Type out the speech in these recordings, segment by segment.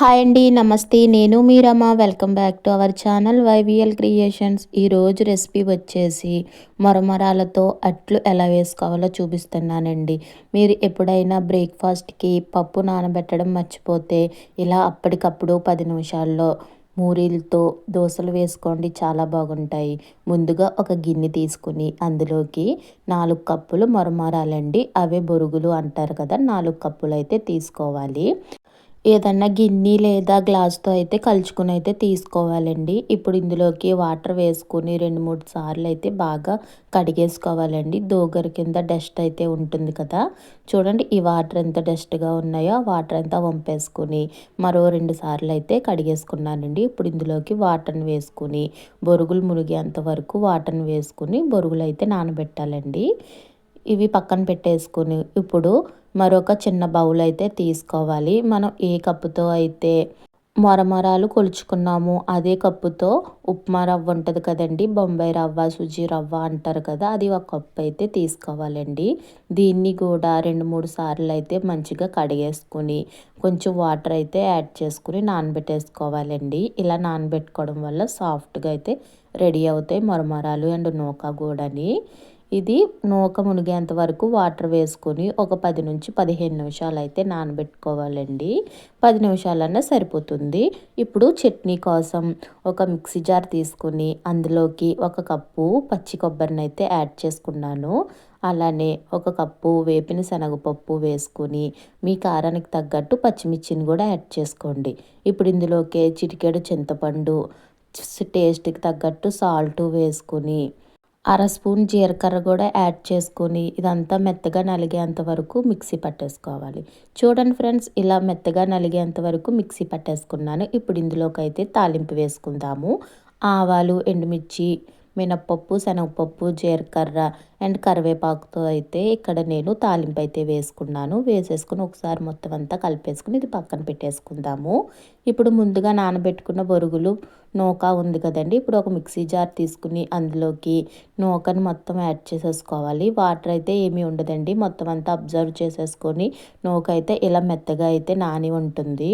Hi అండి నమస్తే. నేను Meeramma. Welcome back to our channel YVL creations. ఈరోజు రెసిపీ వచ్చేసి మరమరాలతో అట్లు ఎలా వేసుకోవాలో చూపిస్తున్నానండి. మీరు ఎప్పుడైనా బ్రేక్ఫాస్ట్కి పప్పు నానబెట్టడం మర్చిపోతే ఇలా అప్పటికప్పుడు పది నిమిషాల్లో మూరీలతో దోశలు వేసుకోండి. చాలా బాగుంటాయి. ముందుగా ఒక గిన్నె తీసుకుని అందులోకి నాలుగు కప్పులు మరమరాలండి. అవే బొరుగులు అంటారు కదా నాలుగు కప్పులు అయితే తీసుకోవాలి. ఏదన్నా గిన్నె లేదా గ్లాస్తో అయితే కలుచుకుని అయితే తీసుకోవాలండి. ఇప్పుడు ఇందులోకి వాటర్ వేసుకొని రెండు మూడు సార్లు అయితే బాగా కడిగేసుకోవాలండి. దోగర కింద డస్ట్ అయితే ఉంటుంది కదా. చూడండి ఈ వాటర్ ఎంత డస్ట్గా ఉన్నాయో ఆ వాటర్ అంతా వంపేసుకుని మరో రెండు సార్లు అయితే కడిగేసుకున్నానండి. ఇప్పుడు ఇందులోకి వాటర్ని వేసుకుని బొరుగులు మునిగేంత వరకు వాటర్ని వేసుకుని బొరుగులు అయితే నానబెట్టాలండి. ఇవి పక్కన పెట్టేసుకుని ఇప్పుడు మరొక చిన్న బౌల్ అయితే తీసుకోవాలి. మనం ఏ కప్పుతో అయితే మొరమరాలు కొలుచుకున్నాము అదే కప్పుతో ఉప్మా రవ్వ ఉంటుంది కదండి బొంబాయి రవ్వ సుజీ రవ్వ అంటారు కదా అది ఒక కప్పు అయితే తీసుకోవాలండి. దీన్ని కూడా రెండు మూడు సార్లు అయితే మంచిగా కడిగేసుకుని కొంచెం వాటర్ అయితే యాడ్ చేసుకుని నానబెట్టేసుకోవాలండి. ఇలా నానబెట్టుకోవడం వల్ల సాఫ్ట్గా అయితే రెడీ అవుతాయి మొరమరాలు అండ్ నూక కూడాని. ఇది నూక మునిగేంత వరకు వాటర్ వేసుకొని ఒక పది నుంచి పదిహేను నిమిషాలు అయితే నానబెట్టుకోవాలండి. పది నిమిషాలన్నా సరిపోతుంది. ఇప్పుడు చట్నీ కోసం ఒక మిక్సీ జార్ తీసుకొని అందులోకి ఒక కప్పు పచ్చి కొబ్బరిని అయితే యాడ్ చేసుకున్నాను. అలానే ఒక కప్పు వేపిన శనగపప్పు వేసుకొని మీ కారానికి తగ్గట్టు పచ్చిమిర్చిని కూడా యాడ్ చేసుకోండి. ఇప్పుడు ఇందులోకి చిటికెడు చింతపండు టేస్ట్కి తగ్గట్టు సాల్ట్ వేసుకొని అర స్పూన్ జీలకర్ర కూడా యాడ్ చేసుకొని ఇదంతా మెత్తగా నలిగేంత వరకు మిక్సీ పట్టేసుకోవాలి. చూడండి ఫ్రెండ్స్ ఇలా మెత్తగా నలిగేంత వరకు మిక్సీ పట్టేసుకున్నాను. ఇప్పుడు ఇందులోకి అయితే తాలింపు వేసుకుందాము. ఆవాలు ఎండుమిర్చి మినప్పప్పు శనగపప్పు జీలకర్ర అండ్ కరివేపాకుతో అయితే ఇక్కడ నేను తాలింపు అయితే వేసుకున్నాను. వేసేసుకుని ఒకసారి మొత్తం అంతా కలిపేసుకుని ఇది పక్కన పెట్టేసుకుందాము. ఇప్పుడు ముందుగా నానబెట్టుకున్న బొరుగులు నూక ఉంది కదండి. ఇప్పుడు ఒక మిక్సీ జార్ తీసుకుని అందులోకి నూకను మొత్తం యాడ్ చేసేసుకోవాలి. వాటర్ అయితే ఏమీ ఉండదండి. మొత్తం అంతా అబ్జర్వ్ చేసేసుకొని నూక అయితే ఇలా మెత్తగా అయితే నాని ఉంటుంది.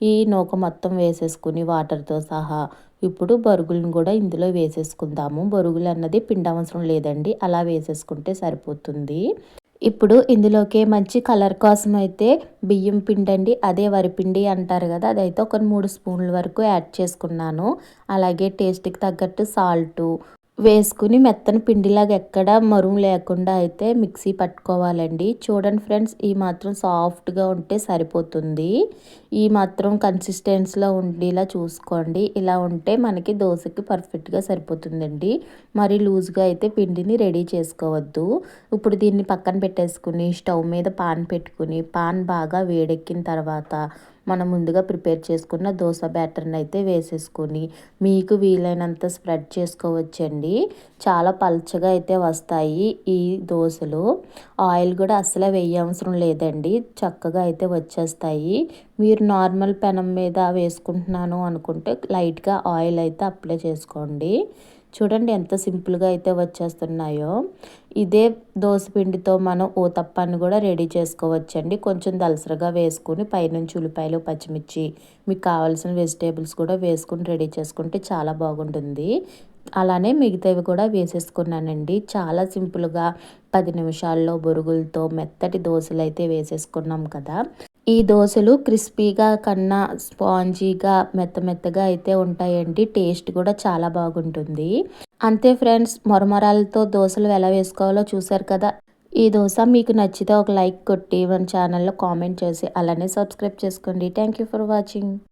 ఈ నూక మొత్తం వేసేసుకుని వాటర్తో సహా ఇప్పుడు బరుగులను కూడా ఇందులో వేసేసుకుందాము. బరుగులు అన్నది పిండి అవసరం లేదండి. అలా వేసేసుకుంటే సరిపోతుంది. ఇప్పుడు ఇందులోకి మంచి కలర్ కోసం అయితే బియ్యం పిండి అండి అదే వరిపిండి అంటారు కదా అదైతే ఒక మూడు స్పూన్ల వరకు యాడ్ చేసుకున్నాను. అలాగే టేస్ట్కి తగ్గట్టు సాల్టు వేసుకుని మెత్తని పిండిలాగా ఎక్కడ మరుము లేకుండా అయితే మిక్సీ పట్టుకోవాలండి. చూడండి ఫ్రెండ్స్ ఈ మాత్రం సాఫ్ట్గా ఉంటే సరిపోతుంది. ఈ మాత్రం కన్సిస్టెన్సీలో ఉండేలా చూసుకోండి. ఇలా ఉంటే మనకి దోశకి పర్ఫెక్ట్గా సరిపోతుందండి. మరి లూజ్గా అయితే పిండిని రెడీ చేసుకోవద్దు. ఇప్పుడు దీన్ని పక్కన పెట్టేసుకుని స్టవ్ మీద పాన్ పెట్టుకుని పాన్ బాగా వేడెక్కిన తర్వాత మనం ముందుగా ప్రిపేర్ చేసుకున్న దోశ బ్యాటర్ని అయితే వేసేసుకొని మీకు వీలైనంత స్ప్రెడ్ చేసుకోవచ్చండి. చాలా పల్చగా అయితే వస్తాయి ఈ దోశలు. ఆయిల్ కూడా అసలు వేయవసరం లేదండి. చక్కగా అయితే వచ్చేస్తాయి. మీరు నార్మల్ పెనం మీద వేసుకుంటున్నాను అనుకుంటే లైట్గా ఆయిల్ అయితే అప్లై చేసుకోండి. చూడండి ఎంత సింపుల్గా అయితే వచ్చేస్తున్నాయో. ఇదే పిండితో మనం ఊతప్పాన్ని కూడా రెడీ చేసుకోవచ్చండి. కొంచెం దలసరగా వేసుకుని పైనుంచి ఉల్లిపాయలు పచ్చిమిర్చి మీకు కావాల్సిన వెజిటేబుల్స్ కూడా వేసుకుని రెడీ చేసుకుంటే చాలా బాగుంటుంది. అలానే మిగతావి కూడా వేసేసుకున్నానండి. చాలా సింపుల్గా పది నిమిషాల్లో బొరుగులతో మెత్తటి దోశలు అయితే వేసేసుకున్నాం కదా. ఈ దోశలు క్రిస్పీగా కన్నా స్పాంజీగా మెత్త మెత్తగా అయితే ఉంటాయండి. టేస్ట్ కూడా చాలా బాగుంటుంది. అంతే ఫ్రెండ్స్ మొరమరాలతో దోశలు ఎలా వేసుకోవాలో చూసారు కదా? ఈ దోశ మీకు నచ్చితే ఒక లైక్ కొట్టి మన ఛానల్లో కామెంట్ చేసి అలానే సబ్స్క్రైబ్ చేసుకోండి. Thank you for watching.